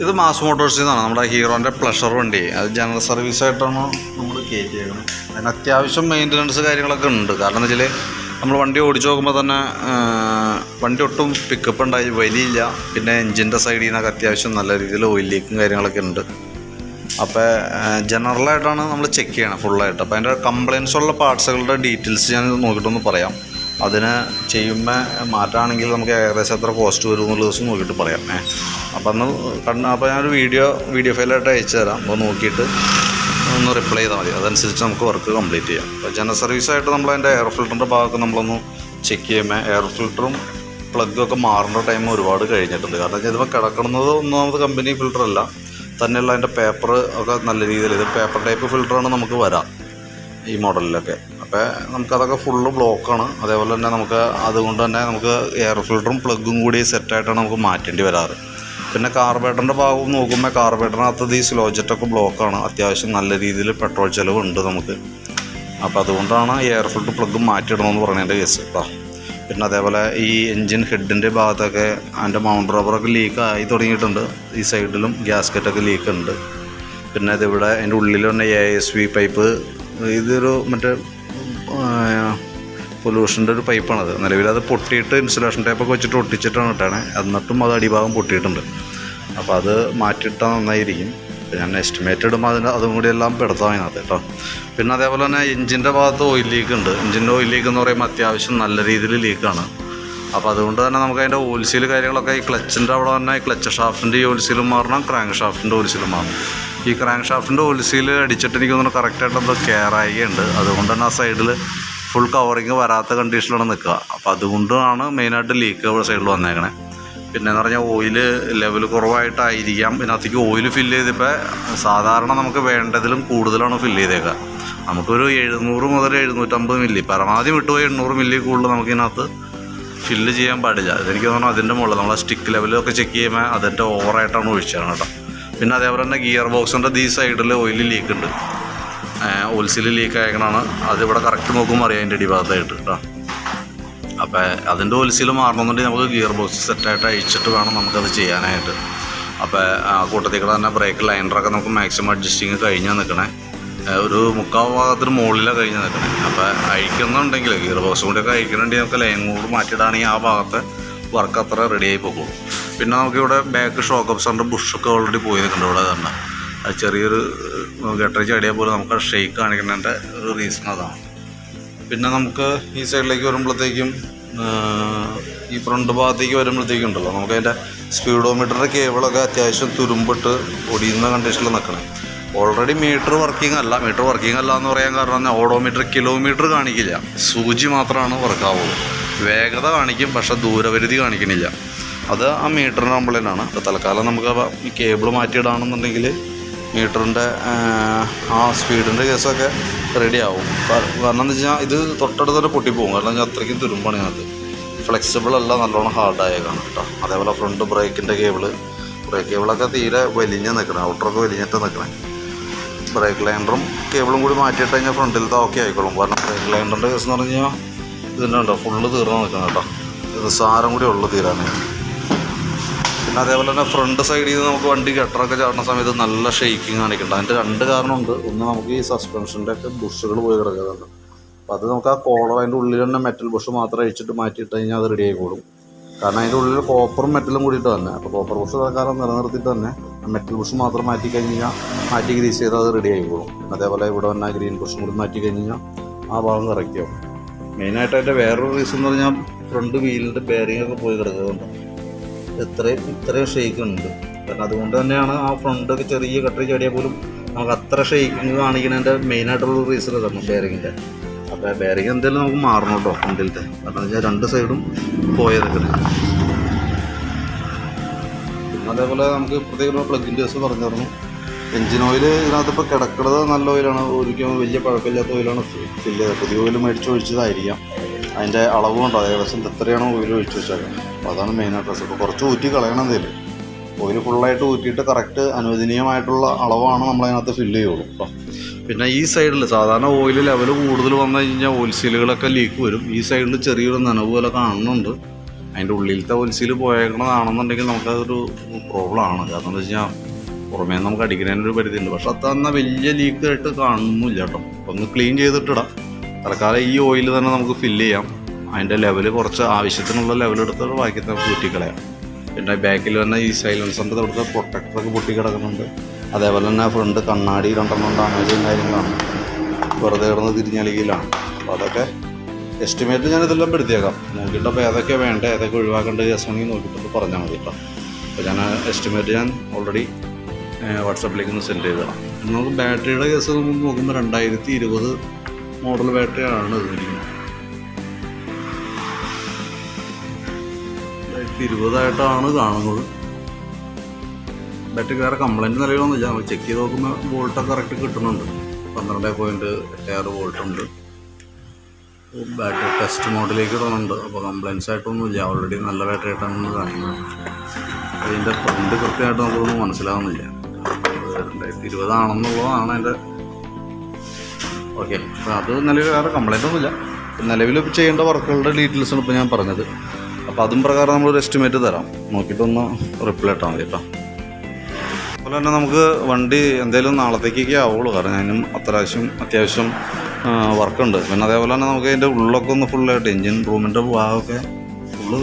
ഇത് മാസ് മോട്ടോഴ്സിൽ നിന്നാണ് നമ്മുടെ ഹീറോന്റെ പ്ലഷർ വണ്ടി. അത് ജനറൽ സർവീസ് ആയിട്ടാണ് നമ്മൾ കയറ്റിയേക്കുന്നത് അതിന് അത്യാവശ്യം മെയിന്റനൻസ് കാര്യങ്ങളൊക്കെ ഉണ്ട്. കാരണം എന്ന് വെച്ചാൽ നമ്മൾ വണ്ടി ഓടിച്ചു നോക്കുമ്പോൾ തന്നെ വണ്ടി ഒട്ടും പിക്കപ്പ് ഉണ്ടായി വലിയില്ല. പിന്നെ എൻജിന്റെ സൈഡിൽ നിന്നൊക്കെ അത്യാവശ്യം നല്ല രീതിയിൽ ഓയിൽ ലീക്കും കാര്യങ്ങളൊക്കെ ഉണ്ട്. അപ്പോൾ ജനറലായിട്ടാണ് നമ്മൾ ചെക്ക് ചെയ്യണം ഫുള്ളായിട്ട് അപ്പോൾ അതിന്റെ കംപ്ലയിൻസ് ഉള്ള പാർട്സുകളുടെ ഡീറ്റെയിൽസ് ഞാൻ നോക്കിയിട്ടൊന്ന് പറയാം. അതിന് ചെയ്യുമ്പോൾ മാറ്റാണെങ്കിൽ നമുക്ക് ഏകദേശം എത്ര കോസ്റ്റ് വരും എന്നുള്ള ദിവസം നോക്കിയിട്ട് പറയാം. ഏ അപ്പോൾ അന്ന് കണ്ട അപ്പോൾ ഞാനൊരു വീഡിയോ വീഡിയോ ഫയലായിട്ട് അയച്ചു തരാം. അപ്പോൾ നോക്കിയിട്ട് ഒന്ന് റിപ്ലൈ ചെയ്താൽ മതി. അതനുസരിച്ച് നമുക്ക് വർക്ക് കംപ്ലീറ്റ് ചെയ്യാം. അപ്പോൾ ജനറൽ സർവീസായിട്ട് നമ്മൾ അതിന്റെ എയർ ഫിൽറ്ററിന്റെ ഭാഗമൊക്കെ നമ്മളൊന്ന് ചെക്ക് ചെയ്യുമ്പോൾ എയർ ഫിൽറ്ററും പ്ലഗും ഒക്കെ മാറേണ്ട ടൈം ഒരുപാട് കഴിഞ്ഞിട്ടുണ്ട്. കാരണം ഇതിപ്പോൾ കിടക്കുന്നത് ഒന്നാമത് കമ്പനി ഫിൽറ്റർ അല്ല. തന്നെയുള്ള അതിന്റെ പേപ്പർ ഒക്കെ നല്ല രീതിയിൽ ഇത് പേപ്പർ ടൈപ്പ് ഫിൽറ്ററാണ് നമുക്ക് വരാം ഈ മോഡലിലൊക്കെ അപ്പോൾ നമുക്കതൊക്കെ ഫുള്ള് ബ്ലോക്കാണ് അതേപോലെ തന്നെ നമുക്ക് അതുകൊണ്ട് തന്നെ നമുക്ക് എയർ ഫിൽറ്ററും പ്ലഗും കൂടി സെറ്റായിട്ടാണ് നമുക്ക് മാറ്റേണ്ടി വരാറ്. പിന്നെ കാർബേറ്ററിന്റെ ഭാഗവും നോക്കുമ്പോൾ കാർബേറ്ററിനകത്തത് ഈ സ്ലോ ജെറ്റൊക്കെ ബ്ലോക്കാണ് അത്യാവശ്യം നല്ല രീതിയിൽ പെട്രോൾ ചിലവുണ്ട് നമുക്ക്. അപ്പോൾ അതുകൊണ്ടാണ് എയർ ഫിൽറ്റർ പ്ലഗ് മാറ്റിയിടണമെന്ന് പറഞ്ഞതിന്റെ കേസ് കേട്ടോ പിന്നെ അതേപോലെ ഈ എൻജിൻ ഹെഡിന്റെ ഭാഗത്തൊക്കെ അതിന്റെ മൗണ്ട് റബ്ബറൊക്കെ ലീക്ക് ആയി തുടങ്ങിയിട്ടുണ്ട്. ഈ സൈഡിലും ഗ്യാസ്കറ്റൊക്കെ ലീക്ക് ഉണ്ട്. പിന്നെ ഇതിവിടെ അതിന്റെ ഉള്ളിൽ തന്നെ എ എസ് വി പൈപ്പ് ഇതൊരു മറ്റേ പൊല്യൂഷന്റെ ഒരു പൈപ്പാണത് നിലവിൽ അത് പൊട്ടിയിട്ട് ഇൻസുലേഷൻ ടൈപ്പൊക്കെ വെച്ചിട്ട് ഒട്ടിച്ചിട്ടാണ് ഇട്ടാണ്. എന്നിട്ടും അത് അടിഭാഗം പൊട്ടിയിട്ടുണ്ട്. അപ്പോൾ അത് മാറ്റിയിട്ടാൽ നന്നായിരിക്കും. ഞാൻ എസ്റ്റിമേറ്റ് ഇടുമ്പോൾ അതിന് അതും കൂടി എല്ലാം പെടുത്താൻ അതിനകത്ത് കേട്ടോ. പിന്നെ അതേപോലെ തന്നെ എഞ്ചിന്റെ ഭാഗത്ത് ഓയിൽ ലീക്ക് ഉണ്ട്. എഞ്ചിന്റെ ഓയിൽ ലീക്ക് എന്ന് പറയുമ്പോൾ അത്യാവശ്യം നല്ല രീതിയിൽ ലീക്കാണ് അപ്പോൾ അതുകൊണ്ട് തന്നെ നമുക്ക് അതിന്റെ ഓയിൽസീൽ കാര്യങ്ങളൊക്കെ ഈ ക്ലച്ചിന്റെ അവിടെ തന്നെ ക്ലച്ച് ഷാഫ്റ്റിന്റെ ഓൽസീലും മാറണം ക്രാങ്ക് ഷാഫ്റ്റിന്റെ ഓയിൽസീലും മാറണം. ഈ ക്രാങ്ക് ഷാഫ്റ്റിന്റെ ഒലിസിയിൽ അടിച്ചിട്ട് എനിക്ക് തോന്നുന്നു കറക്റ്റായിട്ട് എന്തോ കെയർ ആയിട്ടുണ്ട്. അതുകൊണ്ട് തന്നെ ആ സൈഡിൽ ഫുൾ കവറിങ് വരാത്ത കണ്ടീഷനിലാണ് നിൽക്കുക. അപ്പോൾ അതുകൊണ്ടാണ് മെയിനായിട്ട് ലീക്ക് സൈഡിൽ വന്നേക്കണേ. പിന്നെ എന്ന് പറഞ്ഞാൽ ഓയിൽ ലെവൽ കുറവായിട്ടായിരിക്കാം. ഇതിനകത്തേക്ക് ഓയിൽ ഫില്ല് ചെയ്തപ്പോൾ സാധാരണ നമുക്ക് വേണ്ടതിലും കൂടുതലാണ് ഫില്ല് ചെയ്തേക്കുക. നമുക്കൊരു എഴുന്നൂറ് മുതൽ എഴുന്നൂറ്റമ്പത് മില്ലി പരമാവധി വിട്ടുപോയി എണ്ണൂറ് മില്ലി കൂടുതൽ നമുക്കിതിനകത്ത് ഫില്ല് ചെയ്യാൻ പാടില്ല. അതെനിക്ക് തോന്നുന്നു അതിന്റെ മുകളിൽ നമ്മളെ സ്റ്റിക്ക് ലെവലൊക്കെ ചെക്ക് ചെയ്യുമ്പോൾ അതിന്റെ ഓവറായിട്ടാണ് ഒഴിച്ചത് കേട്ടോ. പിന്നെ അതേപോലെ തന്നെ ഗിയർ ബോക്സിന്റെ ഈ സൈഡിൽ ഓയിൽ ലീക്ക് ഉണ്ട്. ഓൽസിൽ ലീക്ക് ആയതാണ് അതിവിടെ കറക്റ്റ് നോക്കുമ്പോൾ അറിയാം അതിന്റെ അടിഭാഗത്തായിട്ട് കേട്ടോ അപ്പോൾ അതിന്റെ ഓൽസിൽ മാറണമെന്നുണ്ടെങ്കിൽ നമുക്ക് ഗിയർ ബോക്സ് സെറ്റായിട്ട് അഴിച്ചിട്ട് വേണം നമുക്കത് ചെയ്യാനായിട്ട്. അപ്പോൾ ആ കൂട്ടത്തിൽ കൂടെ തന്നെ ബ്രേക്ക് ലൈനറൊക്കെ നമുക്ക് മാക്സിമം അഡ്ജസ്റ്റിങ് കഴിഞ്ഞാൽ നിൽക്കണേ. ഒരു മുക്കാൽ ഭാഗത്തിന് മുകളിലാണ് കഴിഞ്ഞ് നിൽക്കണേ. അപ്പോൾ അഴിക്കുന്നുണ്ടെങ്കിൽ ഗിയർ ബോക്സും കൂടിയൊക്കെ അഴിക്കണമെങ്കിൽ നമുക്ക് ലൈൻ കൂടി മാറ്റിയിടാണെങ്കിൽ ആ ഭാഗത്തെ വർക്ക് അത്ര റെഡി ആയി പോകും. പിന്നെ നമുക്കിവിടെ ബാക്ക് ഷോക്ക് അപ്സറിന്റെ ബുഷൊക്കെ ഓൾറെഡി പോയി നിൽക്കുന്നുണ്ട് ഇവിടെ തന്നെ. അത് ചെറിയൊരു ഗട്ടറി ചടിയാൽ പോലും നമുക്ക് ഷെയ്ക്ക് കാണിക്കുന്നതിന്റെ ഒരു റീസൺ അതാണ്. പിന്നെ നമുക്ക് ഈ സൈഡിലേക്ക് വരുമ്പോഴത്തേക്കും ഈ ഫ്രണ്ട് ഭാഗത്തേക്ക് വരുമ്പോഴത്തേക്കും ഉണ്ടല്ലോ നമുക്ക് അതിന്റെ സ്പീഡോമീറ്ററിന്റെ കേബിളൊക്കെ അത്യാവശ്യം തുരുമ്പിട്ട് ഒടിയുന്ന കണ്ടീഷനിൽ നിൽക്കണം. ഓൾറെഡി മീറ്റർ വർക്കിംഗ് അല്ല. മീറ്റർ വർക്കിംഗ് അല്ല എന്ന് പറയാൻ കാരണം ഓഡോമീറ്റർ കിലോമീറ്റർ കാണിക്കില്ല. സൂചി മാത്രമാണ് വർക്കാവുള്ളൂ വേഗത കാണിക്കും പക്ഷെ ദൂരപരിധി കാണിക്കണില്ല. അത് ആ മീറ്ററിന്റെ കംപ്ലൈന്റാണ് അപ്പോൾ തൽക്കാലം നമുക്ക് ഈ കേബിൾ മാറ്റിയിടാണെന്നുണ്ടെങ്കിൽ മീറ്ററിന്റെ ആ സ്പീഡിന്റെ കേസൊക്കെ റെഡി ആവും കാരണം എന്താ വെച്ചാൽ ഇത് തൊട്ടടുത്ത് തന്നെ പൊട്ടിപ്പോകും. കാരണം വെച്ചാൽ അത്രയ്ക്കും തുരുമ്പാണ് അത് ഫ്ലെക്സിബിൾ അല്ല നല്ലോണം ഹാർഡായേക്കാണ് കേട്ടോ. അതേപോലെ ഫ്രണ്ട് ബ്രേക്കിന്റെ കേബിൾ. ബ്രേക്ക് കേബിളൊക്കെ തീരെ വലിഞ്ഞ് നിൽക്കണേ ഔട്ടറൊക്കെ വലിഞ്ഞിട്ട് നിൽക്കണേ. ബ്രേക്ക് ലൈൻഡറും കേബിളും കൂടി മാറ്റിയിട്ട് കഴിഞ്ഞാൽ ഫ്രണ്ടിലത്തെ ഓക്കെ ആയിക്കോളും. കാരണം ബ്രേക്ക് ലൈൻഡറിന്റെ കേസ് എന്ന് പറഞ്ഞു കഴിഞ്ഞാൽ ഉണ്ടോ ഫുള്ള് തീർന്ന് നിൽക്കണം കേട്ടോ. ഇത് സാരം കൂടി ഉള്ളു തീരാനേ. പിന്നെ അതേപോലെ തന്നെ ഫ്രണ്ട് സൈഡിൽ നിന്ന് നമുക്ക് വണ്ടി ഗട്ടറൊക്കെ ചാടുന്ന സമയത്ത് നല്ല ഷെയ്ക്കിങ് കാണിക്കുന്നുണ്ട് അതിന്റെ രണ്ട് കാരണമുണ്ട്. ഒന്ന് നമുക്ക് ഈ സസ്പെൻഷന്റെ ഒക്കെ ബുഷുകൾ പോയി കിടക്കുന്നുണ്ട്. അപ്പോൾ അത് നമുക്ക് ആ കോളർ അതിന്റെ ഉള്ളിൽ തന്നെ മെറ്റൽ ബുഷ് മാത്രം അഴിച്ചിട്ട് മാറ്റിയിട്ട് കഴിഞ്ഞാൽ അത് റെഡി ആയിക്കോളും. കാരണം അതിന്റെ ഉള്ളിൽ കോപ്പറും മെറ്റലും കൂടിയിട്ട് തന്നെ. അപ്പോൾ കോപ്പർ ബുഷ് തൽക്കാലം നിലനിർത്തിയിട്ട് തന്നെ മെറ്റൽ ബുഷ് മാത്രം മാറ്റി കഴിഞ്ഞ് കഴിഞ്ഞാൽ മാറ്റി ഗ്രീസ് ചെയ്താൽ അത് റെഡി ആയിക്കോളും. അതേപോലെ ഇവിടെ വന്ന ഗ്രീൻ ബുഷും കൂടി മാറ്റി കഴിഞ്ഞ് കഴിഞ്ഞാൽ ആ ഭാഗം ആവും മെയിനായിട്ട് അതിന്റെ വേറൊരു റീസൺ എന്ന് പറഞ്ഞാൽ ഫ്രണ്ട് വീലിന്റെ ബെയറിംഗ് ഒക്കെ പോയി കിടക്കുന്നുണ്ട് ഇത്രയും ഇത്രയും ഷെയ്ക്ക് ഉണ്ട്. കാരണം അതുകൊണ്ട് തന്നെയാണ് ആ ഫ്രണ്ടൊക്കെ ചെറിയ കട്ടറി ചാടിയാൽ പോലും നമുക്ക് അത്ര ഷെയ്ക്കിങ് കാണിക്കുന്നതിന്റെ മെയിനായിട്ടുള്ള റീസൺ ഇതാണ് ബെയറിങ്ങിന്റെ അപ്പോൾ ബെയറിങ് എന്തെങ്കിലും നമുക്ക് മാറണം കേട്ടോ ഫ്രണ്ടിലത്തെ കാരണം വെച്ചാൽ രണ്ട് സൈഡും പോയതൊക്കെ അതേപോലെ നമുക്ക് പ്രത്യേകം പ്ലഗിന്റെ കേസ് പറഞ്ഞു തന്നു. എഞ്ചിൻ ഓയിൽ ഇതിനകത്ത് ഇപ്പോൾ കിടക്കുന്നത് നല്ല ഓയിലാണ്. ഒരിക്കലും വലിയ പഴക്കമില്ലാത്ത ഓയിലാണ്. ഫില്ല് ചെയ്തത് പുതിയ ഓയിൽ മേടിച്ച് ഒഴിച്ചതായിരിക്കാം. അതിന്റെ അളവുണ്ടോ ഏകദേശം എത്രയാണ് ഓയിൽ ഒഴിച്ച് വെച്ചാൽ അപ്പോൾ അതാണ് മെയിൻ അഡ്രസ്സ് ഇപ്പോൾ കുറച്ച് ഊറ്റി കളയണം എന്തേലും ഓയിൽ ഫുള്ളായിട്ട് ഊറ്റിയിട്ട് കറക്റ്റ് അനുവദനീയമായിട്ടുള്ള അളവാണ് നമ്മൾ അതിനകത്ത് ഫില്ല് ചെയ്യുള്ളൂ അപ്പം പിന്നെ ഈ സൈഡിൽ സാധാരണ ഓയിൽ ലെവൽ കൂടുതൽ വന്നു കഴിഞ്ഞാൽ ഓയിൽ സീലുകളൊക്കെ ലീക്ക് വരും. ഈ സൈഡിൽ ചെറിയൊരു നനവ് പോലെ കാണുന്നുണ്ട്. അതിന്റെ ഉള്ളിലത്തെ സീൽ പോയേക്കണതാണെന്നുണ്ടെങ്കിൽ നമുക്കതൊരു പ്രോബ്ലമാണ് കാരണം എന്താ വെച്ച് കഴിഞ്ഞാൽ പുറമേ നമുക്ക് അടിക്കുന്നതിനൊരു പരിധി ഉണ്ട് പക്ഷെ അത് എന്നാൽ വലിയ ലീക്ക് ആയിട്ട് കാണുന്നില്ല കേട്ടോ. അപ്പം ഒന്ന് ക്ലീൻ ചെയ്തിട്ടിടാം. തൽക്കാലം ഈ ഓയിൽ തന്നെ നമുക്ക് ഫില്ല് ചെയ്യാം. അതിന്റെ ലെവൽ കുറച്ച് ആവശ്യത്തിനുള്ള ലെവൽ എടുത്തിട്ട് ബാക്കി നമുക്ക് ഊറ്റിക്കളയാം പിന്നെ ബാക്കിൽ തന്നെ ഈ സൈലൻസറിന്റെ അവിടുത്തെ പ്രൊട്ടക്ടറൊക്കെ പൊട്ടി കിടക്കുന്നുണ്ട്. അതേപോലെ തന്നെ ഫ്രണ്ട് കണ്ണാടി രണ്ടെണ്ണം ഡാമേജും കാര്യങ്ങളാണ്. വെറുതെ കിടന്ന് തിരിഞ്ഞളിയിലാണ് അപ്പോൾ അതൊക്കെ എസ്റ്റിമേറ്റ് ഞാൻ ഇതെല്ലാം പെടുത്തിയേക്കാം. നോക്കിയിട്ട് അപ്പോൾ ഏതൊക്കെ വേണ്ടത് ഏതൊക്കെ ഒഴിവാക്കേണ്ട കേസാണെങ്കിൽ നോക്കിയിട്ട് പറഞ്ഞാൽ മതി കേട്ടോ. അപ്പോൾ ഞാൻ എസ്റ്റിമേറ്റ് ഞാൻ ഓൾറെഡി വാട്സാപ്പിലേക്ക് ഒന്ന് സെൻഡ് ചെയ്തതാണ് നമുക്ക് ബാറ്ററിയുടെ കേസ് നോക്കുമ്പോൾ രണ്ടായിരത്തി ഇരുപത് മോഡൽ ബാറ്ററിയാണ് ഇതിരിക്കുന്നത്. രണ്ടായിരത്തി ഇരുപതായിട്ടാണ് കാണുന്നത് ബാറ്ററി വേറെ കംപ്ലൈന്റ് നിലവിലൊന്നുമില്ല നമ്മൾ ചെക്ക് ചെയ്ത് നോക്കുമ്പോൾ വോൾട്ടൊക്കെ കറക്റ്റ് കിട്ടുന്നുണ്ട്. പന്ത്രണ്ട് പോയിന്റ് എട്ട് ആറ് വോൾട്ട് ഉണ്ട് ബാറ്ററി ടെസ്റ്റ് മോഡിലേക്ക് ഇടുന്നുണ്ട്. അപ്പോൾ കംപ്ലൈൻസ് ആയിട്ടൊന്നുമില്ല ഓൾറെഡി നല്ല ബാറ്ററി ആയിട്ടാണ് കാണിക്കുന്നത് അതിന്റെ പ്രിന്റ് കൃത്യമായിട്ട് നമുക്കൊന്നും മനസ്സിലാവുന്നില്ല. രണ്ടായിരത്തി ഇരുപതാണെന്നുള്ളതാണ് എന്റെ ഓക്കെ അപ്പോൾ അത് നിലവിൽ വേറെ കംപ്ലൈന്റ് ഒന്നുമില്ല. നിലവിൽ ചെയ്യേണ്ട വർക്കുകളുടെ ഡീറ്റെയിൽസാണ് ഇപ്പോൾ ഞാൻ പറഞ്ഞത്. അപ്പോൾ അതും പ്രകാരം നമ്മളൊരു എസ്റ്റിമേറ്റ് തരാം. നോക്കിയിട്ടൊന്ന് റിപ്ലൈ ഇട്ടാൽ മതി കേട്ടോ. അതുപോലെ തന്നെ നമുക്ക് വണ്ടി എന്തെങ്കിലും നാളത്തേക്കൊക്കെ ആവുള്ളൂ. കാരണം അതിനും അത്യാവശ്യം അത്യാവശ്യം വർക്കുണ്ട് പിന്നെ അതേപോലെ തന്നെ നമുക്ക് അതിന്റെ ഉള്ളൊക്കെ ഒന്ന് ഫുള്ളായിട്ട് എൻജിൻ റൂമിന്റെ ഭാഗമൊക്കെ ഫുള്ള്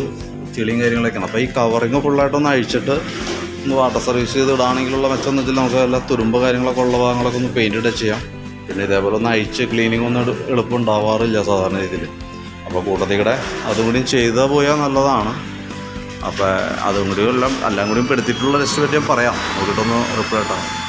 ചെളിയും കാര്യങ്ങളൊക്കെയാണ്. അപ്പോൾ ഈ കവറിങ് ഫുള്ളായിട്ടൊന്ന് അഴിച്ചിട്ട് ഒന്ന് വാട്ടർ സർവീസ് ചെയ്ത് ഇടാണെങ്കിലുള്ള മെച്ചം എന്ന് വെച്ചാൽ നമുക്ക് എല്ലാ തുരുമ്പ് കാര്യങ്ങളൊക്കെ ഉള്ള ഭാഗങ്ങളൊക്കെ ഒന്ന് പെയിന്റ് ഇട്ട് ചെയ്യാം. പിന്നെ ഇതേപോലെ ഒന്ന് അഴിച്ച് ക്ലീനിങ് ഒന്നും എളു- എളുപ്പം ഉണ്ടാവാറില്ല സാധാരണ രീതിയിൽ. അപ്പോൾ കൂട്ടത്തിക്കടെ അതും കൂടി ചെയ്താൽ പോയാൽ നല്ലതാണ്. അപ്പോൾ അതും കൂടി എല്ലാം എല്ലാം കൂടി പെടുത്തിയിട്ടുള്ള ലിസ്റ്റ് ഞാൻ പറയാം. നോക്കിയിട്ടൊന്ന് റിപ്ലൈ ഇട്ടാൽ